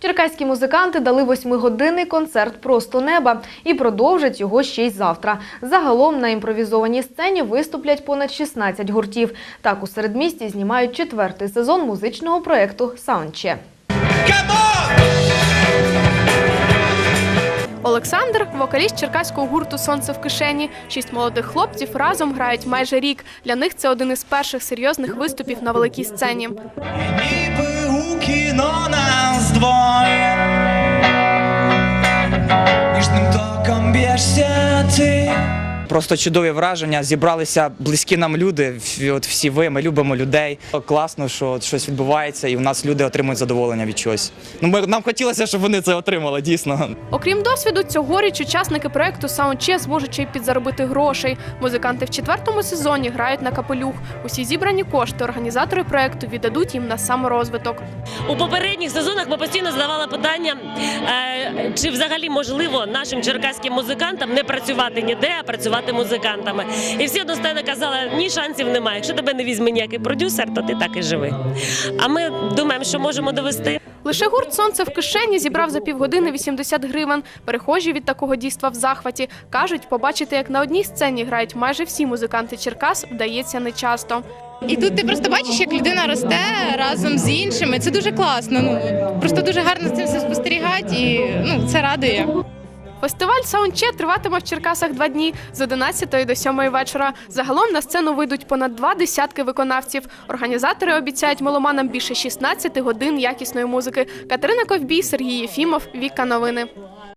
Черкаські музиканти дали восьмигодинний концерт Просто неба і продовжать його ще й завтра. Загалом на імпровізованій сцені виступлять понад 16 гуртів. Так у середмісті знімають четвертий сезон музичного проєкту Саундче. Олександр вокаліст черкаського гурту Сонце в кишені. Шість молодих хлопців разом грають майже рік. Для них це один із перших серйозних виступів на великій сцені. У кіно нас двоє Ніжним током б'єшся ти Просто чудові враження. Зібралися близькі нам люди. От всі ви, ми любимо людей. Класно, що от щось відбувається, і в нас люди отримують задоволення від чогось. Ну ми нам хотілося, щоб вони це отримали, дійсно. Окрім досвіду, цьогоріч учасники проекту Soundcheck зможуть ще й підзаробити грошей. Музиканти в четвертому сезоні грають на капелюх. Усі зібрані кошти організатори проекту віддадуть їм на саморозвиток. У попередніх сезонах ми постійно задавали питання, е, чи взагалі можливо нашим черкаським музикантам не працювати ніде, а працювати музикантами. І всі одностайно казали, ні шансів немає. Якщо тебе не візьме ніякий продюсер, то ти так і живи. А ми думаємо, що можемо довести. Лише гурт Сонце в кишені зібрав за півгодини 80 гривень. Перехожі від такого дійства в захваті кажуть, побачити, як на одній сцені грають майже всі музиканти Черкас, вдається нечасто. І тут ти просто бачиш, як людина росте разом з іншими. Це дуже класно. Ну просто дуже гарно з цим все спостерігати, і ну це радує. Фестиваль Саундче триватиме в Черкасах два дні з 11 до 7 вечора. Загалом на сцену вийдуть понад два десятки виконавців. Організатори обіцяють меломанам більше 16 годин якісної музики. Катерина Ковбій, Сергій Єфімов, Віка Новини.